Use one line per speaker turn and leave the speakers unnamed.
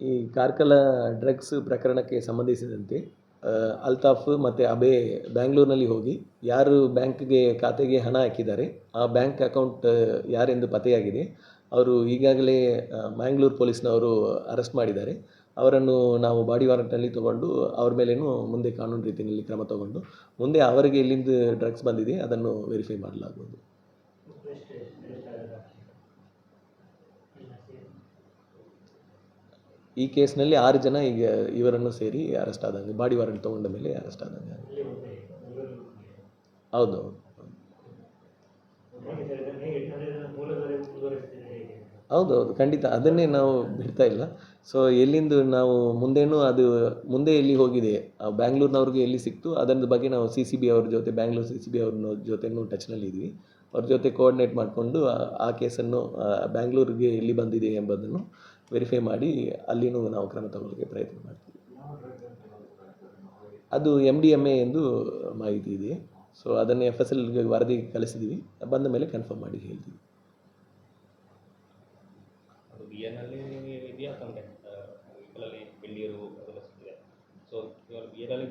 ಈ ಕಾರ್ಕಲ ಡ್ರಗ್ಸ್ ಪ್ರಕರಣಕ್ಕೆ ಸಂಬಂಧಿಸಿದಂತೆ ಅಲ್ತಾಫ್ ಮತ್ತು ಅಬೆ ಬ್ಯಾಂಗ್ಳೂರಿನಲ್ಲಿ ಹೋಗಿ ಯಾರು ಬ್ಯಾಂಕ್ಗೆ ಖಾತೆಗೆ ಹಣ ಹಾಕಿದ್ದಾರೆ, ಆ ಬ್ಯಾಂಕ್ ಅಕೌಂಟ್ ಯಾರೆಂದು ಪತ್ತೆಯಾಗಿದೆ, ಅವರು ಈಗಾಗಲೇ ಮ್ಯಾಂಗ್ಳೂರು ಪೊಲೀಸ್ನವರು ಅರೆಸ್ಟ್ ಮಾಡಿದ್ದಾರೆ. ಅವರನ್ನು ನಾವು ಬಾಡಿ ವಾರಂಟ್ನಲ್ಲಿ ತಗೊಂಡು ಅವ್ರ ಮೇಲೇನು ಮುಂದೆ ಕಾನೂನು ರೀತಿಯಲ್ಲಿ ಕ್ರಮ ತಗೊಂಡು ಮುಂದೆ ಅವರಿಗೆ ಎಲ್ಲಿಂದ ಡ್ರಗ್ಸ್ ಬಂದಿದೆ, ಅದನ್ನು ವೆರಿಫೈ ಮಾಡಲಾಗುವುದು. ಈ ಕೇಸ್ನಲ್ಲಿ ಆರು ಜನ ಈಗ ಇವರನ್ನು ಸೇರಿ ಅರೆಸ್ಟ್ ಆದಂಗೆ, ಬಾಡಿ ವಾರಂಟ್ ತೊಗೊಂಡ ಮೇಲೆ ಅರೆಸ್ಟ್ ಆದಂಗೆ ಹೌದು. ಹೌದು ಖಂಡಿತ. ಅದನ್ನೇ ನಾವು ಬಿಡ್ತಾ ಇಲ್ಲ. ಸೊ ಎಲ್ಲಿಂದ ನಾವು ಮುಂದೇನು ಅದು ಮುಂದೆ ಎಲ್ಲಿ ಹೋಗಿದೆ, ಆ ಬ್ಯಾಂಗ್ಳೂರ್ನವ್ರಿಗೆ ಎಲ್ಲಿ ಸಿಕ್ತು ಅದರ ಬಗ್ಗೆ ನಾವು ಸಿ ಸಿ ಬಿ ಅವ್ರ ಜೊತೆ, ಬ್ಯಾಂಗ್ಳೂರ್ ಸಿ ಸಿ ಬಿ ಅವ್ರ ಜೊತೆನೂ ಟಚ್ನಲ್ಲಿ ಇದ್ವಿ ಅವ್ರ ಜೊತೆ ಕೋಆರ್ಡಿನೇಟ್ ಮಾಡಿಕೊಂಡು, ಆ ಕೇಸನ್ನು ಬ್ಯಾಂಗ್ಳೂರಿಗೆ ಎಲ್ಲಿ ಬಂದಿದೆ ಎಂಬುದನ್ನು ವೆರಿಫೈ ಮಾಡಿ, ಅಲ್ಲಿನೂ ನಾವು ಕ್ರಮ ತಗೊಳ್ಳೋಕ್ಕೆ ಪ್ರಯತ್ನ ಮಾಡ್ತೀವಿ. ಅದು ಎಂ ಡಿ ಎಂ ಎ ಎಂದು ಮಾಹಿತಿ ಇದೆ. ಸೊ ಅದನ್ನು ಎಫ್ ಎಸ್ ಎಲ್ಗೆ ವರದಿ ಕಳಿಸಿದ್ದೀವಿ ಬಂದ ಮೇಲೆ ಕನ್ಫರ್ಮ್ ಮಾಡಿ ಹೇಳ್ತೀವಿ.
ಅದು ಬಿ ಎನಲ್ಲಿ ಇದೆಯಾ ತಂದೆ ಇದರಲ್ಲಿ ಬೆಳ್ಳಿಯರು ಅದೆಲ್ಲ ಸಿಕ್ಕಿದೆ ಸೊ ಇವಾಗ ಬಿ ಎನ್ನಲ್ಲಿ